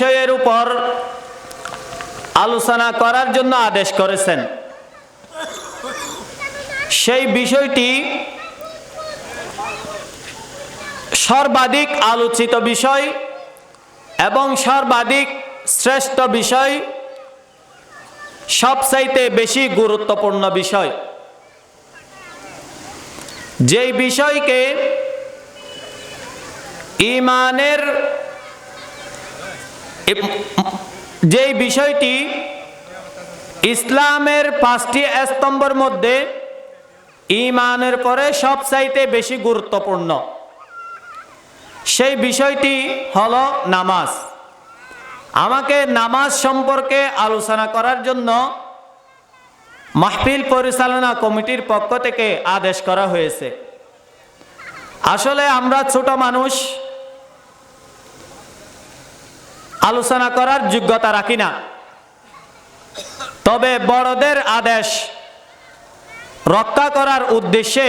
বিষয়ের উপর আলোচনা করার জন্য আদেশ করেছেন। সেই বিষয়টি সর্বাধিক আলোচিত বিষয় এবং সর্বাধিক শ্রেষ্ঠ বিষয় সবচাইতে বেশি গুরুত্বপূর্ণ বিষয়। যেই বিষয়কে ইমানের যেই বিষয়টি ইসলামের পাঁচটি স্তম্ভের মধ্যে ইমানের পরে সবচাইতে বেশি গুরুত্বপূর্ণ, সেই বিষয়টি হল নামাজ। আমাকে নামাজ সম্পর্কে আলোচনা করার জন্য মাহফিল পরিচালনা কমিটির পক্ষ থেকে আদেশ করা হয়েছে। আসলে আমরা ছোট মানুষ আলোচনা করার যোগ্যতা রাখি না। তবে বড়দের আদেশ রক্ষা করার উদ্দেশ্যে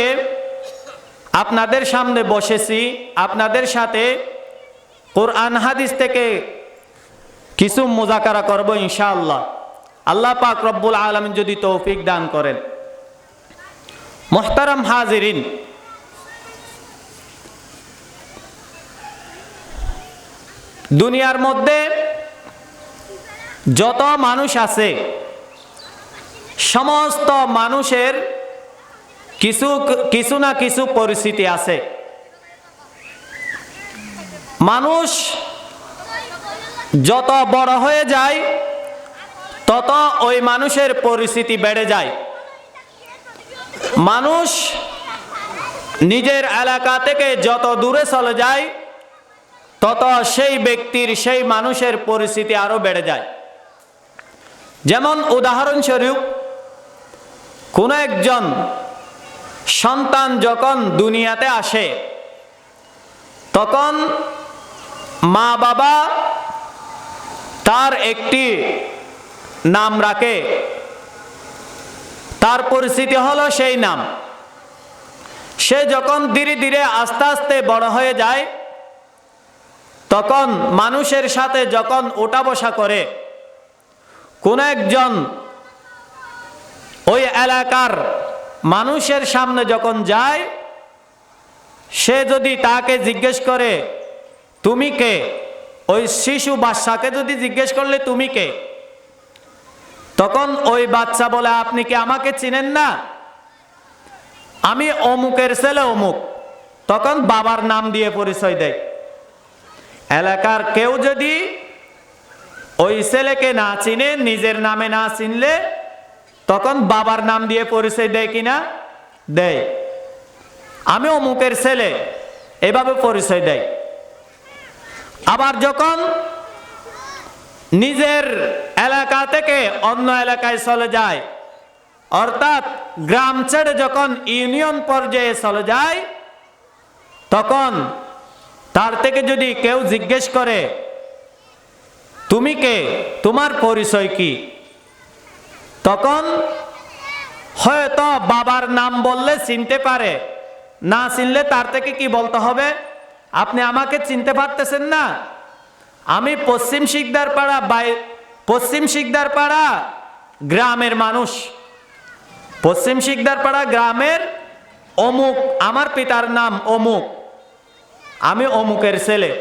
আপনাদের সামনে বসেছি। আপনাদের সাথে কোরআন হাদিস থেকে কিছু মোজাকারা করব ইনশাআল্লাহ। আল্লাহ পাক রব্বুল আলমিন যদি তৌফিক দান করেন। মোহতারাম হাজিরিন দুনিয়ার মধ্যে যত মানুষ আছে, সমস্ত মানুষের কিছু কিছু না কিছু পরিস্থিতি আছে। মানুষ যত বড় হয়ে যায়, তত ওই মানুষের পরিস্থিতি বেড়ে যায়। মানুষ নিজের এলাকা থেকে যত দূরে চলে যায় তত সেই ব্যক্তির, সেই মানুষের পরিস্থিতি আরও বেড়ে যায়। যেমন উদাহরণস্বরূপ, কোনো একজন সন্তান যখন দুনিয়াতে আসে, তখন মা বাবা তার একটি নাম রাখে। তার পরিস্থিতি হলো সেই নাম। সে যখন ধীরে ধীরে আস্তে আস্তে বড় হয়ে যায় তখন মানুষের সাথে যখন ওঠা বসা করে, কোন একজন ওই এলাকার মানুষের সামনে যখন যায়, সে যদি তাকে জিজ্ঞেস করে, তুমি কে? ওই শিশু বাচ্চাকে যদি জিজ্ঞেস করলে, তুমি কে? তখন ওই বাচ্চা বলে, আপনি কি আমাকে চিনেন না? আমি অমুকের ছেলে অমুক। তখন বাবার নাম দিয়ে পরিচয় দেয়। এলাকার কেউ যদি ওই ছেলেকে না চিনে, নিজের নামে না চিনলে, তখন বাবার নাম দিয়ে পরিচয় দেয় কিনা? দেয়। আমি অমুকের ছেলে, এভাবে পরিচয় দেয়। আবার যখন নিজের এলাকা থেকে অন্য এলাকায় চলে যায়, অর্থাৎ গ্রাম ছেড়ে যখন ইউনিয়ন পর্যায়ে চলে যায়, তখন তার থেকে যদি কেউ জিজ্ঞেস করে, তুমি কে? তোমার পরিচয় কি? তখন হয়তো বাবার নাম বললে চিনতে পারে। না চিনলে তার থেকে কি বলতে হবে? আপনি আমাকে চিনতে পারতেছেন না। আমি পশ্চিম শিকদার পাড়া বাই, পশ্চিম শিকদার পাড়া গ্রামের মানুষ। পশ্চিম শিকদার পাড়া গ্রামের অমুক, আমার পিতার নাম অমুক। আমি অমুকের ছেলে।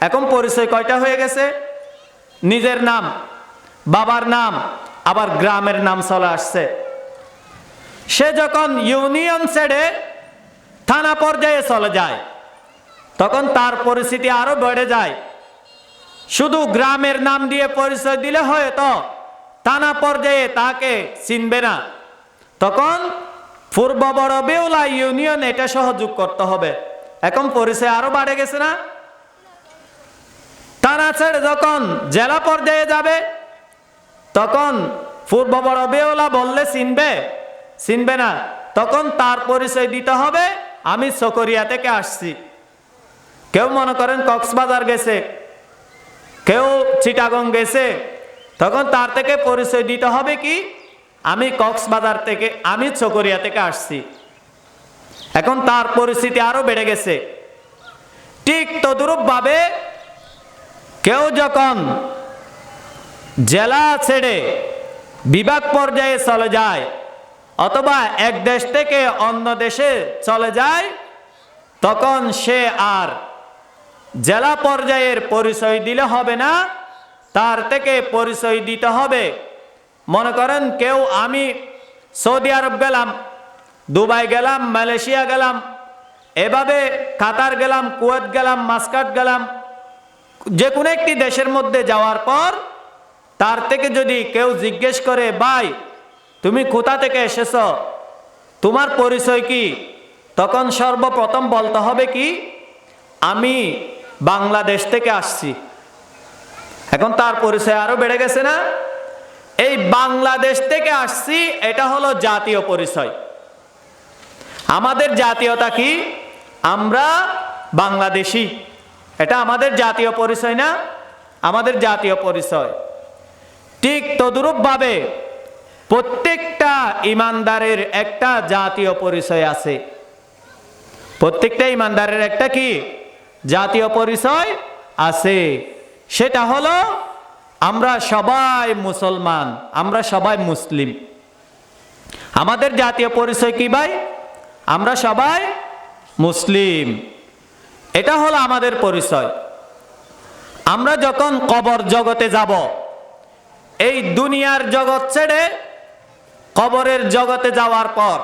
এখন পরিচয় কয়টা হয়ে গেছে? নিজের নাম, বাবার নাম, আবার গ্রামের নাম চলে আসছে। সে যখন ইউনিয়ন ছেড়ে থানা পর্যায়ে চলে যায়, তখন তার পরিস্থিতি আরও বেড়ে যায়। শুধু গ্রামের নাম দিয়ে পরিচয় দিলে হয়তো থানা পর্যায়ে তাকে চিনবে না। তখন পূর্ব বড় বেউলা ইউনিয়ন এটা সহযোগ করতে হবে। এখন পরিচয় আরও বাড়ে গেছে না? থানা ছেড়ে যখন জেলা পর্যায়ে যাবে, তখন পূর্ব বড় বেওলা বললে, চিনবে? চিনবে না? তখন তার পরিচয় দিতে হবে, আমি চকরিয়া থেকে আসছি। কেউ মনে করেন কক্সবাজার গেছে, কেউ চিটাগং গেছে, তখন তার থেকে পরিচয় দিতে হবে কি, আমি কক্সবাজার থেকে, আমি চকরিয়া থেকে আসছি। এখন তার পরিস্থিতি আরও বেড়ে গেছে। ঠিক তদুরূপ ভাবে কেউ যখন জেলা ছেড়ে বিভাগ পর্যায়ে চলে যায়, অথবা এক দেশ থেকে অন্য দেশে চলে যায়, তখন সে আর জেলা পর্যায়ের পরিচয় দিলে হবে না, তার থেকে পরিচয় দিতে হবে। মনে করেন কেউ আমি সৌদি আরব গেলাম দুবাই গেলাম, মালয়েশিয়া গেলাম, এভাবে কাতার গেলাম, কুয়েত গেলাম, মাস্কাট গেলাম। যে কোনো একটি দেশের মধ্যে যাওয়ার পর তার থেকে যদি কেউ জিজ্ঞেস করে, ভাই, তুমি কোথা থেকে এসেছ? তোমার পরিচয় কি? তখন সর্বপ্রথম বলতে হবে কি, আমি বাংলাদেশ থেকে আসছি। এখন তার পরিচয় আরও বেড়ে গেছে না? এই বাংলাদেশ থেকে আসছি, এটা হলো জাতীয় পরিচয়। আমাদের জাতীয়তা কি? আমরা বাংলাদেশি। এটা আমাদের জাতীয় পরিচয় না? আমাদের জাতীয় পরিচয়। ঠিক তদুরূপভাবে প্রত্যেকটা ইমানদারের একটা জাতীয় পরিচয় আছে। প্রত্যেকটা ইমানদারের একটা কি? জাতীয় পরিচয় আছে। সেটা হলো আমরা সবাই মুসলমান, আমরা সবাই মুসলিম। আমাদের জাতীয় পরিচয় কি ভাই? আমরা সবাই মুসলিম। এটা হলো আমাদের পরিচয়। আমরা যখন কবর জগতে যাব, এই দুনিয়ার জগৎ ছেড়ে কবরের জগতে যাওয়ার পর,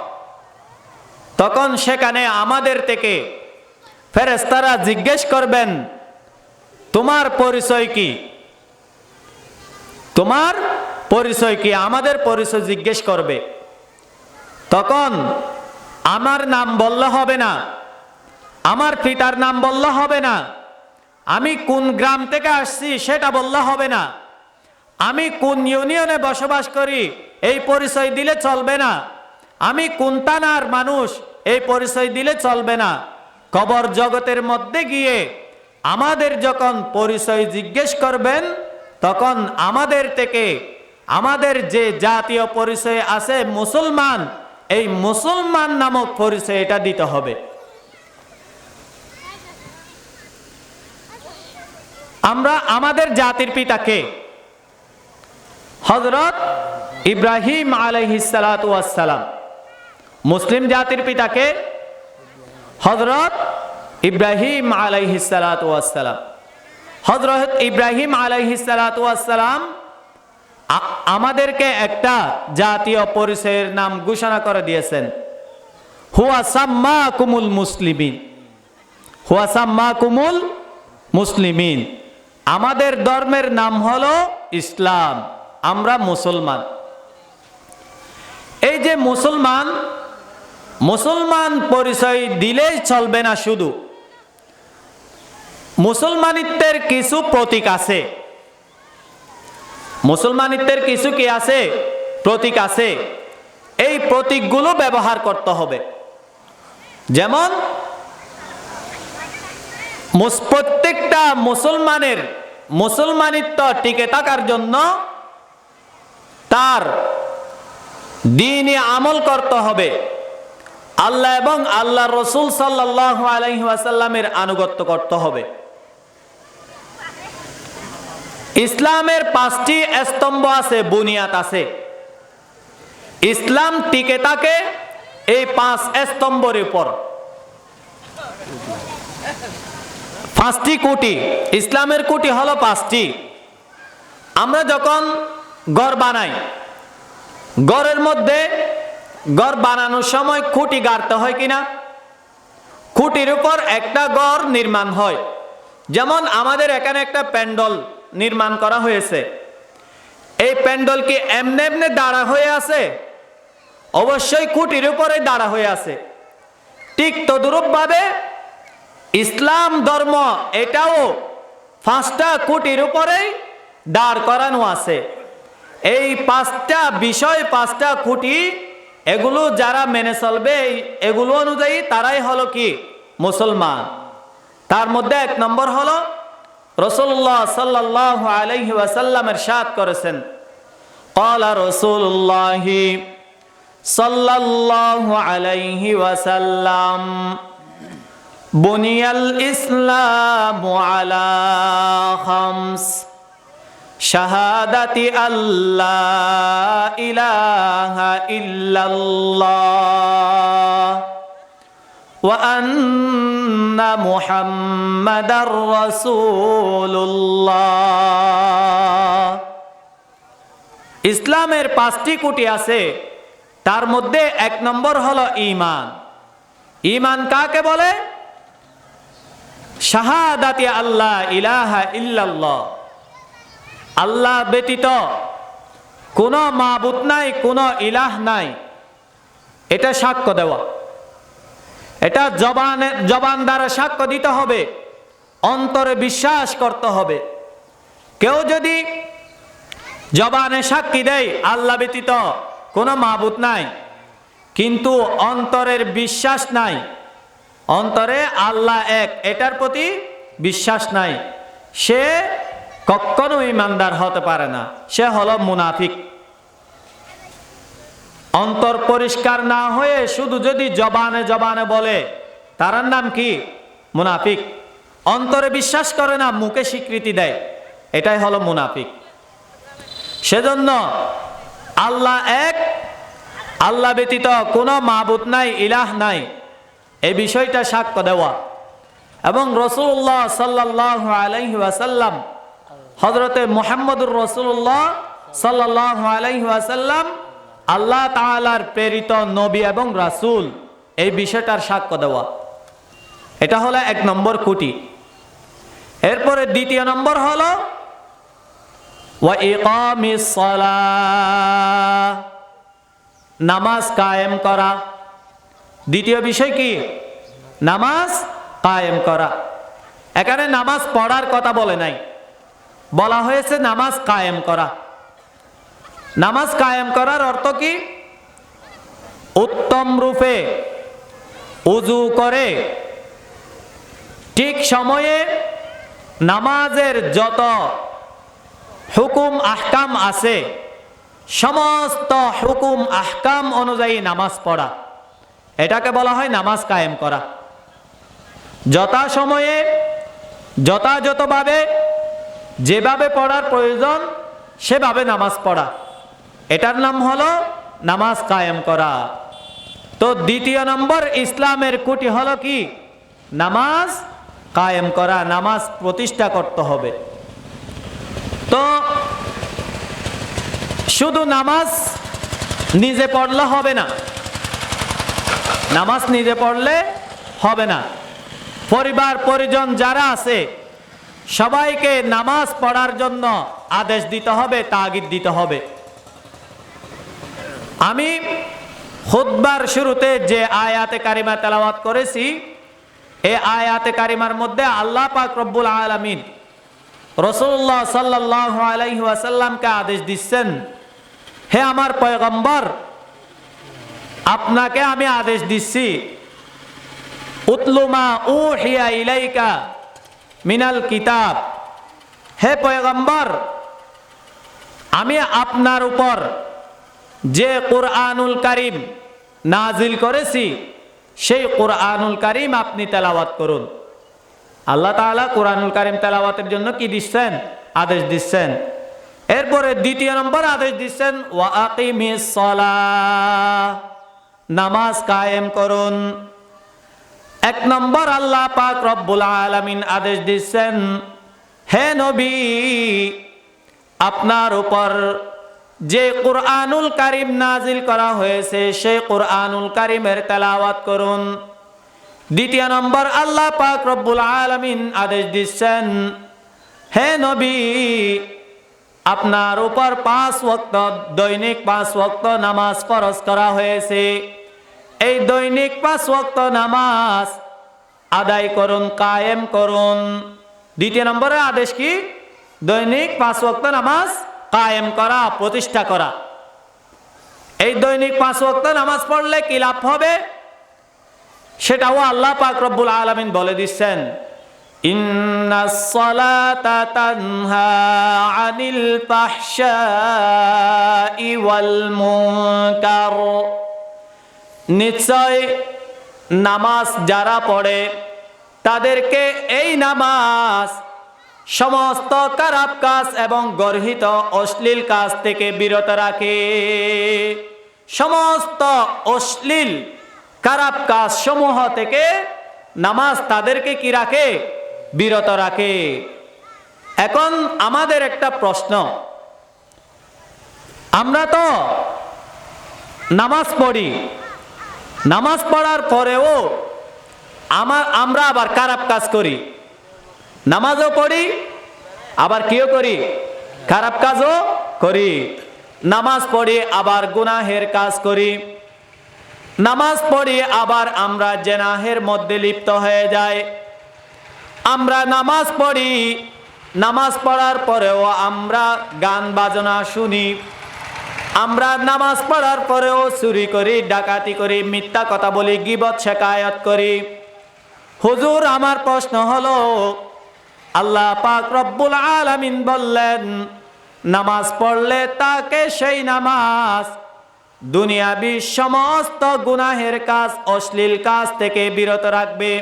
তখন সেখানে আমাদের থেকে ফেরেস্তারা জিজ্ঞেস করবেন, তোমার পরিচয় কি? তোমার পরিচয় কি? আমাদের পরিচয় জিজ্ঞেস করবে। তখন আমার নাম বললে হবে না। আমার পিতার নাম বললে হবে না। আমি কোন গ্রাম থেকে আসছি সেটা বললে হবে না। আমি কোন ইউনিয়নে বসবাস করি এই পরিচয় দিলে চলবে না। আমি কোন থানার মানুষ এই পরিচয় দিলে চলবে না। কবর জগতের মধ্যে গিয়ে আমাদের যখন পরিচয় জিজ্ঞেস করবেন, তখন আমাদের থেকে আমাদের যে জাতীয় পরিচয় আছে মুসলমান এই মুসলমান নামক পরিচয় এটা দিতে হবে। আমরা আমাদের জাতির পিতাকে হজরত ইব্রাহিম আলহিসালাম মুসলিম জাতির পিতাকে হজরত ইব্রাহিম আলাইহিসালাম হজরত ইব্রাহিম আলাইহিসালাম আমাদেরকে একটা জাতীয় পরিচয়ের নাম ঘোষণা করে দিয়েছেন। হুয়া কুমুল মুসলিমিন। হুয়া কুমুল মুসলিমিন। আমাদের ধর্মের নাম হলো ইসলাম। আমরা মুসলমান। এই যে মুসলমান মুসলমান পরিচয় দিলেই চলবে না শুধু। মুসলমানিত্বের কিছু প্রতীক আছে। মুসলমানিত্বের কিছু কি আছে? প্রতীক আছে। এই প্রতীকগুলো ব্যবহার করতে হবে। যেমন প্রত্যেকটা মুসলমানের মুসলমানিত্ব টিকে থাকার জন্য তার দিনে আমল করতে হবে। আল্লাহ এবং আল্লাহ রসুল সাল্লাহ আলহিহাসাল্লামের আনুগত্য করতে হবে। ইসলামের পাঁচটি স্তম্ভ আছে, বুনিয়াদ আছে। ইসলাম টিকে থাকে এই পাঁচ স্তম্ভের উপর। পাঁচটি কোটি, ইসলামের কোটি হলো পাঁচটি। আমরা যখন গড় বানাই গড়ের মধ্যে গড় বানানোর সময় খুঁটি গাড়তে হয় কিনা? খুঁটির উপর একটা গড় নির্মাণ হয়। যেমন আমাদের এখানে একটা প্যান্ডল নির্মাণ করা হয়েছে। এই প্যান্ডল কি এমনে এমনি দাঁড়া হয়ে আছে? অবশ্যই খুঁটির উপরে দাঁড়া হয়ে আছে। ঠিক তদুরূপভাবে ইসলাম ধর্ম এটাও পাঁচটা কোটির উপরেই দাঁড় করানো আছে। এই পাঁচটা বিষয়, পাঁচটা খুঁটি, এগুলো যারা মেনে চলবে এগুলো অনুযায়ী তারাই হলো কি? মুসলমান। তার মধ্যে এক নম্বর হলো রসুল্লাহ সাল্লাহ আলহি ওয়াসাল্লামের সাত করেছেন। কলা রসুল্লাহি সাল্লাহ আলাইহি ওয়াসাল্লাম, বুনিয়াল ইসলাম আলা খামস, শাহাদাতি আল্লাহ ইলাহা ইল্লাল্লাহ। وأن محمدا رسول الله ইসলামের পাঁচটি কুটি আছে তার মধ্যে এক নম্বর হলো ঈমান ঈমান কাকে বলে শাহাদাতি আল্লাহ ইলাহা ইল্লাল্লাহ আল্লাহ ব্যতীত কোনো মাবুত নাই কোনো ইলাহ নাই এটা সাক্ষ্য দেওয়া এটা জবানে, জবান দ্বারা সাক্ষ্য দিতে হবে, অন্তরে বিশ্বাস করতে হবে। কেউ যদি জবানে সাক্ষী দেয়, আল্লাহ ব্যতীত কোনো মাবুত নাই, কিন্তু অন্তরের বিশ্বাস নাই, অন্তরে আল্লাহ এক, এটার প্রতি বিশ্বাস নাই, সে কখনো ইমানদার হতে পারে না, সে হলো মুনাফিক। অন্তর পরিষ্কার না হয়ে শুধু যদি জবানে জবানে বলে তার নাম কি? মুনাফিক। অন্তরে বিশ্বাস করে না, মুখে স্বীকৃতি দেয়। এটাই হলো মুনাফিক। সেজন্য আল্লাহ এক, আল্লাহ ব্যতীত কোনো মাবুত নাই, ইলাহ নাই। এই বিষয়টা সাক্ষ্য দেওয়া। এবং রসুল্লাহ সাল্লাহ আলাইহি ওয়াসাল্লাম হজরতে মোহাম্মদুর রসুল্লাহ সাল্লাহ আলাইহি ওয়াসাল্লাম আল্লাহ তাআলার প্রেরিত নবী এবং রাসুল এই বিষয়টার সাক্ষ্য দেওয়া। এটা হলো এক নম্বর কুটি এরপরে দ্বিতীয় নম্বর হলো নামাজ কায়েম করা। দ্বিতীয় বিষয় কি? নামাজ কায়েম করা। এখানে নামাজ পড়ার কথা বলে নাই। বলা হয়েছে নামাজ কায়েম করা। নামাজ কায়েম করার অর্থ কি? উত্তম রূপে উজু করে। ঠিক সময়ে নামাজের যত হুকুম আহকাম আছে, সমস্ত হুকুম আহকাম অনুযায়ী নামাজ পড়া। এটাকে বলা হয় নামাজ কায়েম করা। যথা সময়ে, যথাযথভাবে যেভাবে পড়ার প্রয়োজন, সেভাবে নামাজ পড়া। এটার নাম হলো নামাজ কায়েম করা। তো দ্বিতীয় নম্বর, ইসলামের কুটি হলো কি? নামাজ কায়েম করা, নামাজ প্রতিষ্ঠা করতে হবে। তো শুধু নামাজ নিজে পড়লে হবে না। নামাজ নিজে পড়লে হবে না। পরিবার, পরিজন যারা আছে, সবাইকে নামাজ পড়ার জন্য আদেশ দিতে হবে, তাগিদ দিতে হবে। আমি খুদ্বার শুরুতে যে আয়াতে কারিমা তেলাওয়াত করেছি এই আয়াতে কারিমার মধ্যে আল্লাহ পাক রব্বুল আলামিন রসুল্লাহ সাল্লাহ আলাইহি ওয়াসাল্লামকে আদেশ দিচ্ছেন, হে আমার পয়গম্বর, আপনাকে আমি আদেশ দিচ্ছি উতলুমা উ হিয়া ইলাইকা মিনাল কিতাব। হে পয়গম্বর, আমি আপনার উপর যে কোরআনুল কারিম নাজিল করেছি, সেই কোরআনুল কারিম আপনি তেলাওয়াত করুন। আল্লাহ তাআলা কোরআনুল কারিম তেলাওয়াতের জন্য কি দিচ্ছেন? আদেশ দিচ্ছেন। এরপরে দ্বিতীয় নম্বর আদেশ দিচ্ছেন নামাজ কায়েম করুন। এক নম্বর আল্লাহ পাক রব্বুল আলামিন আদেশ দিচ্ছেন, হে নবী, আপনার উপর যে কোরআনুল কারিম নাজিল করা হয়েছে, সেই কোরআনুল কারিমের তেলাওয়াত করুন। দ্বিতীয় নম্বর, আল্লাহ পাক রব্বুল আলমিন আদেশ দিচ্ছেন, হে নবী, আপনার উপর পাঁচ ওয়াক্ত, দৈনিক পাঁচ ওয়াক্ত নামাজ ফরজ করা হয়েছে। এই দৈনিক পাঁচ ওয়াক্ত নামাজ আদায় করুন, কায়েম করুন। দ্বিতীয় নম্বরের আদেশ কি? দৈনিক পাঁচ ওয়াক্ত নামাজ কায়েম করা, প্রতিষ্ঠা করা। এই দৈনিক পাঁচ ওয়াক্ত নামাজ পড়লে কি লাভ হবে? সেটাও আল্লাহ পাক রব্বুল আলামিন বলে দিচ্ছেন নিশ্চয় নামাজ যারা পড়ে, তাদেরকে এই নামাজ সমস্ত খারাপ কাজ এবং গর্হিত অশ্লীল কাজ থেকে বিরত রাখে। সমস্ত অশ্লীল খারাপ কাজ সমূহ থেকে নামাজ তাদেরকে কি রাখে? বিরত রাখে। এখন আমাদের একটা প্রশ্ন। আমরা তো নামাজ পড়ি। নামাজ পড়ার পরেও আমার আমরা আবার খারাপ কাজ করি। নামাজও পড়ি, আবার কিও করি? খারাপ কাজও করি। নামাজ পড়ি, আবার গুনাহের কাজ করি। নামাজ পড়ি, আবার আমরা জেনাহের মধ্যে লিপ্ত হয়ে যাই। আমরা নামাজ পড়ি, নামাজ পড়ার পরেও আমরা গান বাজনা শুনি। আমরা নামাজ পড়ার পরেও চুরি করি, ডাকাতি করি, মিথ্যা কথা বলি, গিবত, শেখায়ত করি। হুজুর, আমার প্রশ্ন হলো আল্লাহ পাক রব্বুল আলামিন বললেন, নামাজ পড়লে তাকে সেই নামাজ। দুনিয়াবি সমস্ত গুনাহের কাজ, অশ্লীল কাজ থেকে বিরত রাখবে।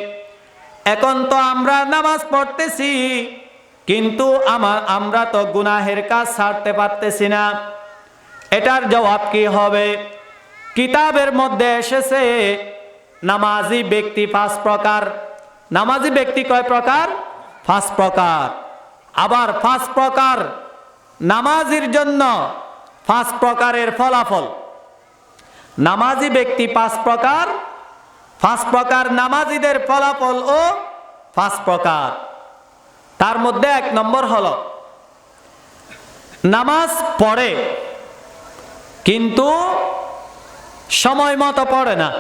এখন তো আমরা নামাজ পড়তেছি, কিন্তু আমার, আমরা তো গুনাহের কাজ ছাড়তে পারতেছি না। এটার জবাব কি হবে? কিতাবের মধ্যে এসেছে, নামাজি ব্যক্তি পাঁচ প্রকার। নামাজি ব্যক্তি কয় প্রকার? পাঁচ প্রকার। আবার পাঁচ প্রকার নামাজির জন্য পাঁচ প্রকারের ফলাফল। নামাজি ব্যক্তি পাঁচ প্রকার পাঁচ প্রকার নামাজিদের ফলাফল ও পাঁচ প্রকার। তার মধ্যে এক নম্বর হল, নামাজ পড়ে, কিন্তু সময় মতো পড়ে না।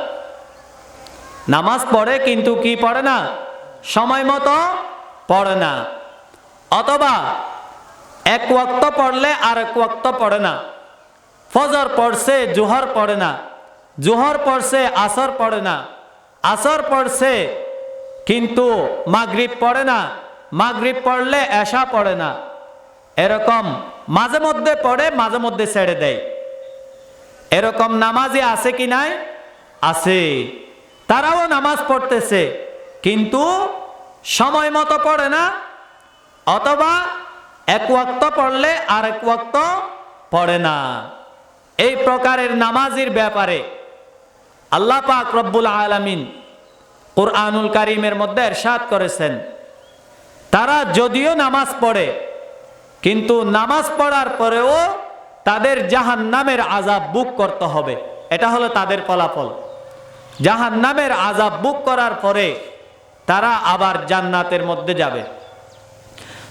নামাজ পড়ে, কিন্তু কি পড়ে না? সময় মতো পড়ে না। অথবা এক ওয়াক্ত পড়লে আর এক ওয়াক্ত পড়ে না। ফজর পড়ছে, জোহর পড়ে না। জোহর পড়ছে, আসর পড়ে না। আসর পড়ছে, কিন্তু মাগরিব পড়ে না। মাগরিব পড়লে এশা পড়ে না। এরকম মাঝে মধ্যে পড়ে, মাঝে মধ্যে ছেড়ে দেয়। এরকম নামাজি আছে কি নাই? আছে। তারাও নামাজ পড়তেছে, কিন্তু সময় মতো পড়ে না, অথবা এক ওয়াক্ত পড়লে আর এক ওয়াক্ত পড়ে না। এই প্রকারের নামাজির ব্যাপারে আল্লাহ পাক রব্বুল আলামিন কোরআনুল কারিমের মধ্যে এরশাদ করেছেন। তারা যদিও নামাজ পড়ে, কিন্তু নামাজ পড়ার পরেও তাদের জাহান নামের আজাব বুক করতে হবে। এটা হলো তাদের ফলাফল। জাহান নামের আজাব বুক করার পরে তারা আবার জান্নাতের মধ্যে যাবে।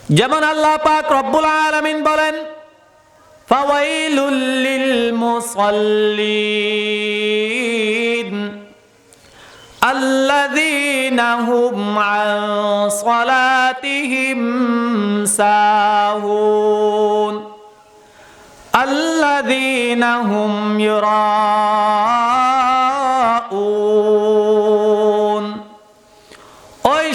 যেমন আল্লাহ পাক রব্বুল আলমিন বলেন, ফাওয়াইলুল মুসাল্লিন হুম সাহুন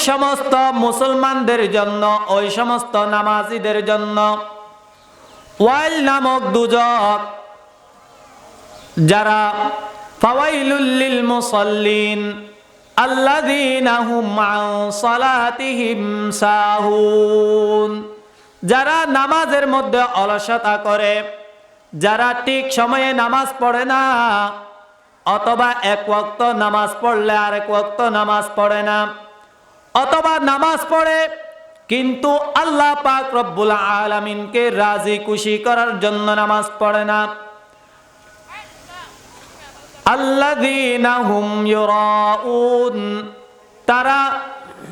সমস্ত মুসলমানদের জন্য, ওই সমস্ত নামাজিদের জন্য ওয়াইল নামক দুজক যারা ফাওয়াইলুল মুসল্লিন, আল্লাযীনা হুম আন সালাতিহিম সাহুন, যারা নামাজের মধ্যে অলসতা করে, যারা ঠিক সময়ে নামাজ পড়ে না, অথবা এক ওয়াক্ত নামাজ পড়লে আর এক ওয়াক্ত নামাজ পড়ে না। অথবা নামাজ পড়ে, কিন্তু আল্লাহ পাক রব্বুল আলামিনকে রাজি খুশি করার জন্য নামাজ পড়ে না। ইউরাউন, তারা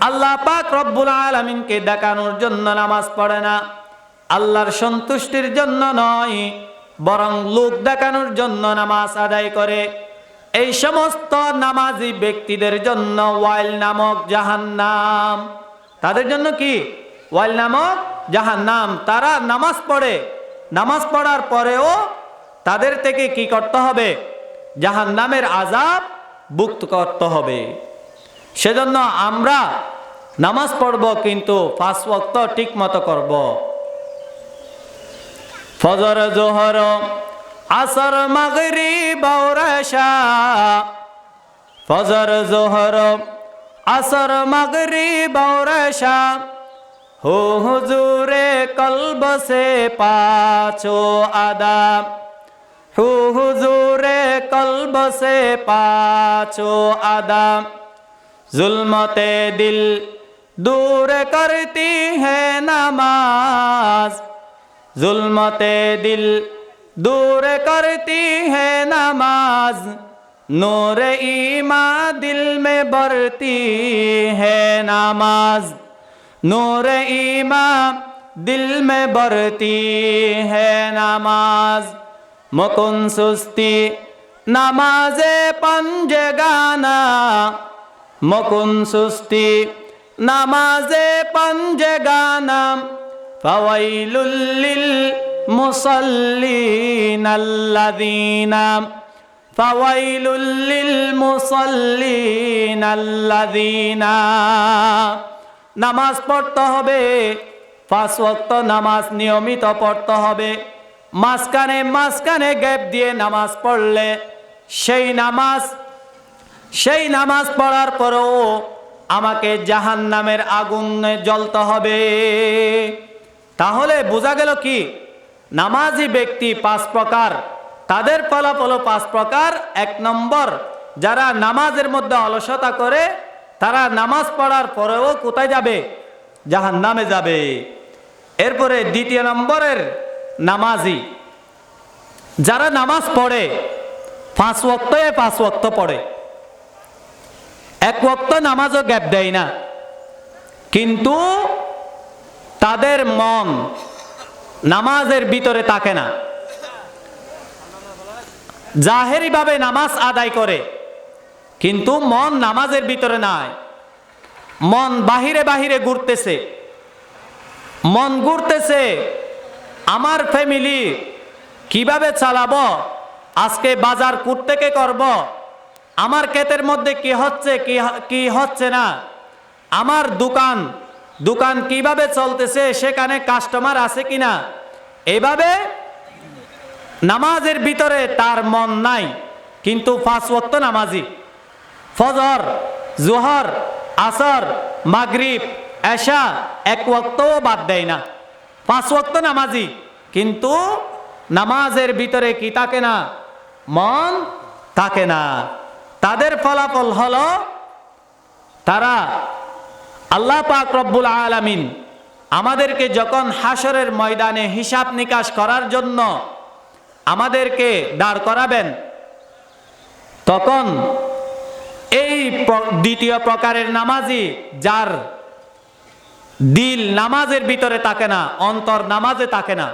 আল্লাহ পাক রব্বুল আলামিনকে দেখানোর জন্য নামাজ পড়ে না। আল্লাহর সন্তুষ্টির জন্য নয়, বরং লোক দেখানোর জন্য নামাজ আদায় করে। এই সমস্ত নামাজি ব্যক্তিদের জন্য ওয়াইল নামক জাহান্নাম। তাদের জন্য কি? ওয়াইল নামক জাহান্নাম। তারা নামাজ পড়ে। নামাজ পড়ার পরেও তাদের থেকে কি করতে হবে? জাহান্নামের আজাব মুক্ত করতে হবে। সেজন্য আমরা নামাজ পড়ব কিন্তু পাঁচ ঠিক মতো করব। ফজর, জোহর আসর মগরি বৌরসা ফজর, জোহর, আসর মগরি বৌরসা হো হুজুরে কলব সে পাচো আদা, হু হুজুরে কলব সে পাচো আদা, জুলমতে দিল দূর করতি হে নামাজ, জুলমতে দিল दूर करती है नमाज़, नूर ईमा दिल में बरती है नमाज़। नूर ईमा दिल में बढ़ती है नमाज़। मुकुन सुस्ती, नमाज़ पंज गाना। मुकुन सुस्ती, नमाज़ पंज गाना। फवैलुल्लिल মুসাল্লিন আল্লাযীনা ফাওয়াইলুল্লিল মুসাল্লিন আল্লাযীনা নামাজ পড়তে হবে, পাঁচ ওয়াক্ত নামাজ নিয়মিত পড়তে হবে। মাঝখানে মাঝখানে গ্যাপ দিয়ে নামাজ পড়লে সেই নামাজ সেই নামাজ পড়ার পরেও আমাকে জাহান নামের আগুনে জ্বলতে হবে। তাহলে বোঝা গেল কি? নামাজি ব্যক্তি পাঁচ প্রকার। তাদের ফলাফল পাঁচ প্রকার। এক নম্বর, যারা নামাজের মধ্যে অলসতা করে, তারা নামাজ পড়ার পরেও কোথায় যাবে? জাহান নামে যাবে। এরপরে দ্বিতীয় নম্বরের নামাজি। যারা নামাজ পড়ে, পাঁচ ওয়াক্তে পাঁচ ওয়াক্ত পড়ে। এক ওয়াক্ত নামাজও গ্যাপ দেয় না। কিন্তু তাদের মন নামাজের ভিতরে থাকে না। জাহেরিভাবে নামাজ আদায় করে, কিন্তু মন নামাজের ভিতরে নাই। মন বাহিরে বাহিরে ঘুরতেছে। মন ঘুরতেছে, আমার ফ্যামিলি কীভাবে চালাবো? আজকে বাজার থেকে করব? আমার ক্ষেতের মধ্যে কি হচ্ছে কি হচ্ছে না? আমার দোকান দোকান কীভাবে চলতেছে, সেখানে কাস্টমার আছে কিনা? এভাবে নামাজের ভিতরে তার মন নাই, কিন্তু পাঁচ ওয়াক্ত নামাজি। ফজর, জোহর, আসর, মাগরিব, এশা, এক ওয়াক্তও বাদ দেয় না। পাঁচ ওয়াক্ত নামাজি, কিন্তু নামাজের ভিতরে কি থাকে না? মন থাকে না। তাদের ফলাফল হলো, তারা আল্লাহ পাক রব্বুল আলামিন আমাদেরকে যখন হাসরের ময়দানে হিসাব নিকাশ করার জন্য আমাদেরকে দাঁড় করাবেন, তখন এই দ্বিতীয় প্রকারের নামাজি যার দিল নামাজের ভিতরে থাকে না, অন্তর নামাজে থাকে না,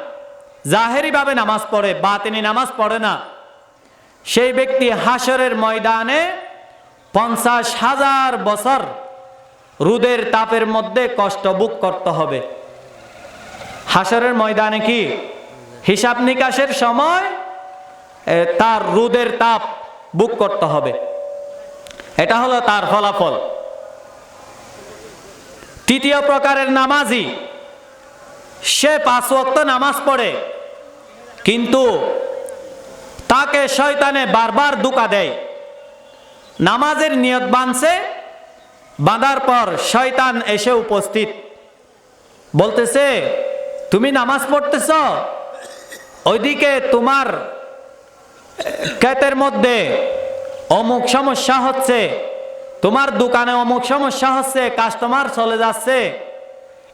জাহেরিভাবে নামাজ পড়ে বা তিনি নামাজ পড়ে না, সেই ব্যক্তি হাসরের ময়দানে পঞ্চাশ হাজার বছর রুদের তাপের মধ্যে কষ্ট বুক করতে হবে। হাসরের ময়দানে কি? হিসাব নিকাশের সময় তার রুদের তাপ বুক করতে হবে। এটা হলো তার ফলাফল। তৃতীয় প্রকারের নামাজি, সে পাঁচ ওয়াক্ত নামাজ পড়ে, কিন্তু তাকে শয়তানে বারবার দুকা দেয়। নামাজের নিয়ত বানছে বাঁধার পর শয়তান এসে উপস্থিত। বলতেছে, তুমি নামাজ পড়তেছ? ওইদিকে তোমার ক্ষেতের মধ্যে অমুক সমস্যা হচ্ছে, তোমার দোকানে অমুক সমস্যা হচ্ছে, কাস্টমার চলে যাচ্ছে,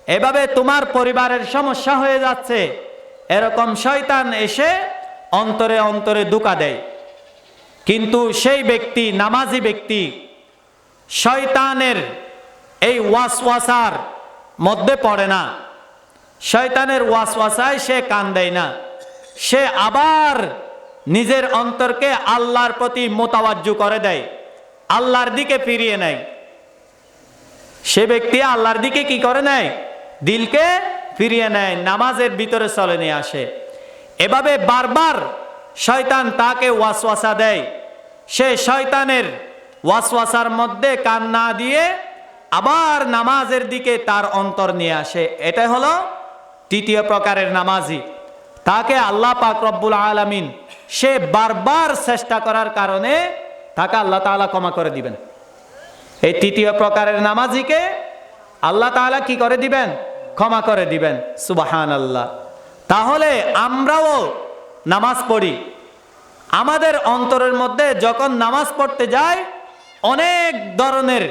এভাবে তোমার পরিবারের সমস্যা হয়ে যাচ্ছে। এরকম শয়তান এসে অন্তরে অন্তরে দুকা দেয়। কিন্তু সেই ব্যক্তি নামাজি ব্যক্তি শয়তানের এই ওয়াসওয়াসার মধ্যে পড়ে না। শয়তানের ওয়াসওয়াসায় সে কান দেয় না। সে আবার নিজের অন্তরকে আল্লাহর প্রতি মোতাবাজ্জু করে দেয়, আল্লাহর দিকে ফিরিয়ে নেয়। সে ব্যক্তি আল্লাহর দিকে কি করে নেয়? দিলকে ফিরিয়ে নেয়, নামাজের ভিতরে চলে নিয়ে আসে। এভাবে বারবার শয়তান তাকে ওয়াসওয়াসা দেয়। সে শয়তানের ওয়াসওয়াসার মধ্যে কান না দিয়ে আবার নামাজের দিকে তার অন্তর নিয়ে আসে। এটাই হলো তৃতীয় প্রকারের নামাজি। তাকে আল্লাহ পাক রব্বুল আলামিন সে বারবার চেষ্টা করার কারণে তাকে আল্লাহ তাআলা ক্ষমা করে দিবেন। এই তৃতীয় প্রকারের নামাজিকে আল্লাহ তাআলা কি করে দিবেন? ক্ষমা করে দিবেন। সুবাহান আল্লাহ তাহলে আমরাও নামাজ পড়ি। আমাদের অন্তরের মধ্যে যখন নামাজ পড়তে যাই অনেক ধরনের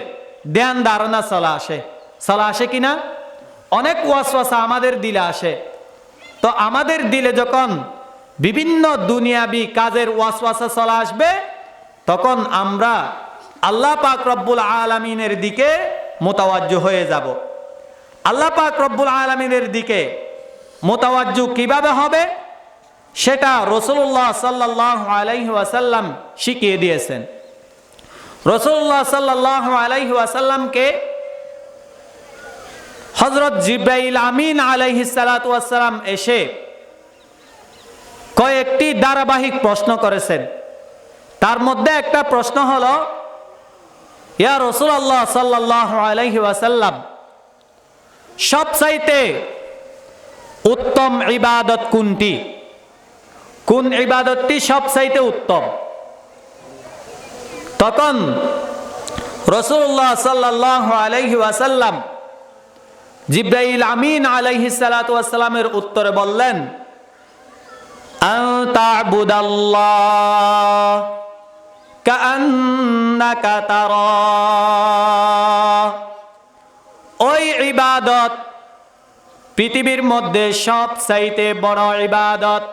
ধ্যান ধারণা চলা আসে। চলা আসে কিনা অনেক ওয়াসওয়াসা আমাদের দিলে আসে। তো আমাদের দিলে যখন বিভিন্ন দুনিয়াবি কাজের ওয়াসওয়াসা চলা আসবে, তখন আমরা আল্লাহ পাক রব্বুল আলমিনের দিকে মোতাবাজ্য হয়ে যাব। আল্লাহ পাক রব্বুল আলমিনের দিকে মোতাবাজ্য কীভাবে হবে? সেটা রসুল্লাহ সাল্লাহ আলাইহি শিখিয়ে দিয়েছেন। রসুল্লাহ সাল্লাহ আলাইহি ওয়াসাল্লামকে হজরত জিব্রাইল আমিন আলাইহি সালাতাম এসে কয়েকটি ধারাবাহিক প্রশ্ন করেছেন। তার মধ্যে একটা প্রশ্ন হলো, ইয়া রসুল্লাহ সাল্লাহ আলাইহি ওয়াসাল্লাম, সবচাইতে উত্তম ইবাদত কোনটি? কোন ইবাদতটি সবচাইতে উত্তম? তখন রসুল্লাহ সাল্লাহ আলাইহি ওয়াসাল্লাম জিব্রাইল আমিন আলাইহি সালাতামের উত্তরে বললেন ওই ইবাদত পৃথিবীর মধ্যে সব চাইতে বড় ইবাদত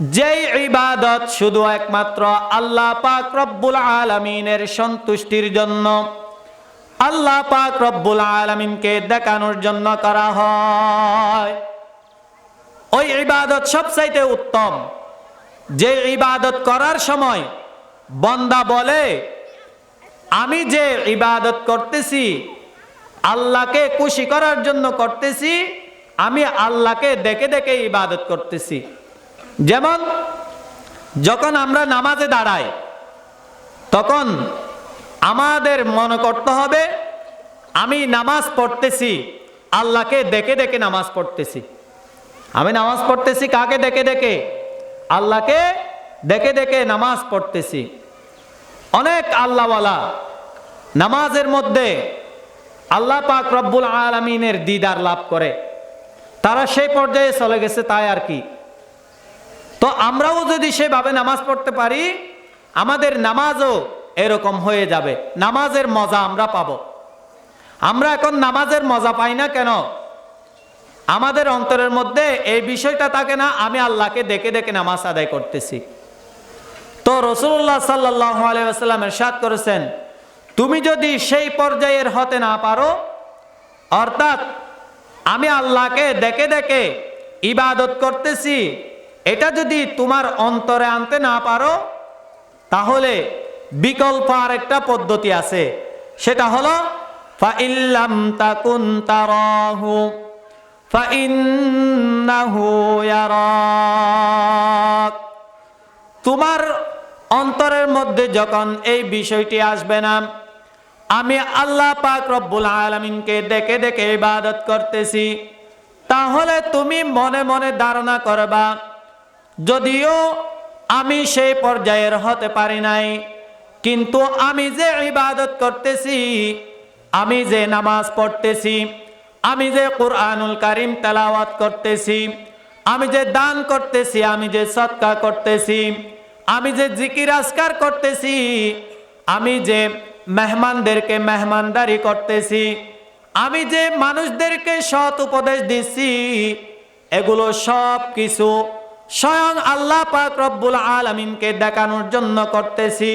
যেই ইবাদত শুধু একমাত্র আল্লাহ পাক রব্বুল আলমিনের সন্তুষ্টির জন্য, আল্লাহ পাক রব্বুল আলমিনকে দেখানোর জন্য করা হয়। ওই ইবাদত সবচাইতে উত্তম। যে ইবাদত করার সময় বন্দা বলে, আমি যে ইবাদত করতেছি, আল্লাহকে খুশি করার জন্য করতেছি, আমি আল্লাহকে দেখে দেখে ইবাদত করতেছি। যেমন, যখন আমরা নামাজে দাঁড়াই, তখন আমাদের মনে করতে হবে, আমি নামাজ পড়তেছি, আল্লাহকে দেখে দেখে নামাজ পড়তেছি। আমি নামাজ পড়তেছি কাকে দেখে দেখে আল্লাহকে দেখে দেখে নামাজ পড়তেছি। অনেক আল্লাহওয়ালা নামাজের মধ্যে আল্লাহ পাক রব্বুল আলমিনের দিদার লাভ করে। তারা সেই পর্যায়ে চলে গেছে, তাই আর কি? তো আমরাও যদি সেভাবে নামাজ পড়তে পারি, আমাদের নামাজও এরকম হয়ে যাবে। নামাজের মজা আমরা পাবো। আমরা এখন নামাজের মজা পাই না কেন? আমাদের অন্তরের মধ্যে এই বিষয়টা থাকে না, আমি আল্লাহকে দেখে দেখে নামাজ আদায় করতেছি। তো রসুল্লাহ সাল্লাহ আলাইসাল্লাম এরশাদ করেছেন, তুমি যদি সেই পর্যায়ের হতে না পারো, অর্থাৎ আমি আল্লাহকে দেখে দেখে ইবাদত করতেছি এটা যদি তোমার অন্তরে আনতে না পারো, তাহলে বিকল্প আর একটা পদ্ধতি আছে। সেটা হলো তোমার অন্তরের মধ্যে যখন এই বিষয়টি আসবে না, আমি আল্লাহ পাক রব্বুল আলমিনকে দেখে দেখে ইবাদত করতেছি। তাহলে তুমি মনে মনে ধারণা করবা যদিও আমি সেই পর্যায়ের হতে পারি নাই, কিন্তু আমি যে ইবাদত করতেছি, আমি যে নামাজ পড়তেছি, আমি যে কোরআনুল কারিম তেলাওয়াত করতেছি, আমি যে দান করতেছি, আমি যে সৎকা করতেছি, আমি যে জিকির আসকার করতেছি, আমি যে মেহমানদেরকে মেহমানদারি করতেছি, আমি যে মানুষদেরকে সৎ উপদেশ দিচ্ছি, এগুলো সব কিছু স্বয়ং আল্লাহ পাক রব্বুল আলমিনকে দেখানোর জন্য করতেছি।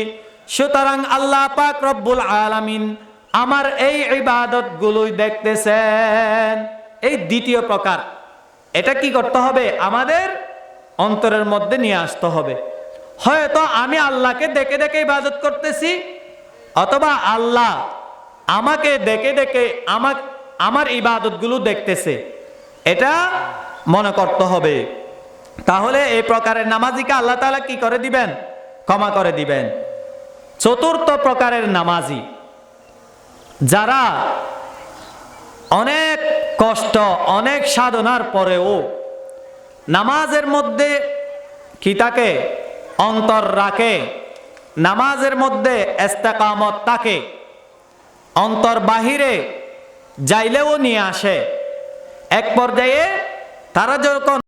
সুতরাং আল্লাহ পাক রব্বুল আলমিন আমার এই ইবাদত গুলোই দেখতেছেন। এই দ্বিতীয় প্রকার, এটা কি করতে হবে? আমাদের অন্তরের মধ্যে নিয়ে আসতে হবে। হয়তো আমি আল্লাহকে দেখে দেখে ইবাদত করতেছি, অথবা আল্লাহ আমাকে দেখে দেখে আমার আমার ইবাদতগুলো দেখতেছে। এটা মনে করতে হবে। তাহলে এই প্রকারের নামাজিকে আল্লাহ তালা কি করে দিবেন? ক্ষমা করে দিবেন। চতুর্থ প্রকারের নামাজি, যারা অনেক কষ্ট, অনেক সাধনার পরেও নামাজের মধ্যে কি তাকে অন্তর রাখে। নামাজের মধ্যে এস্তেকামত তাকে অন্তর বাহিরে যাইলেও নিয়ে আসে। এক পর্যায়ে তারা যখন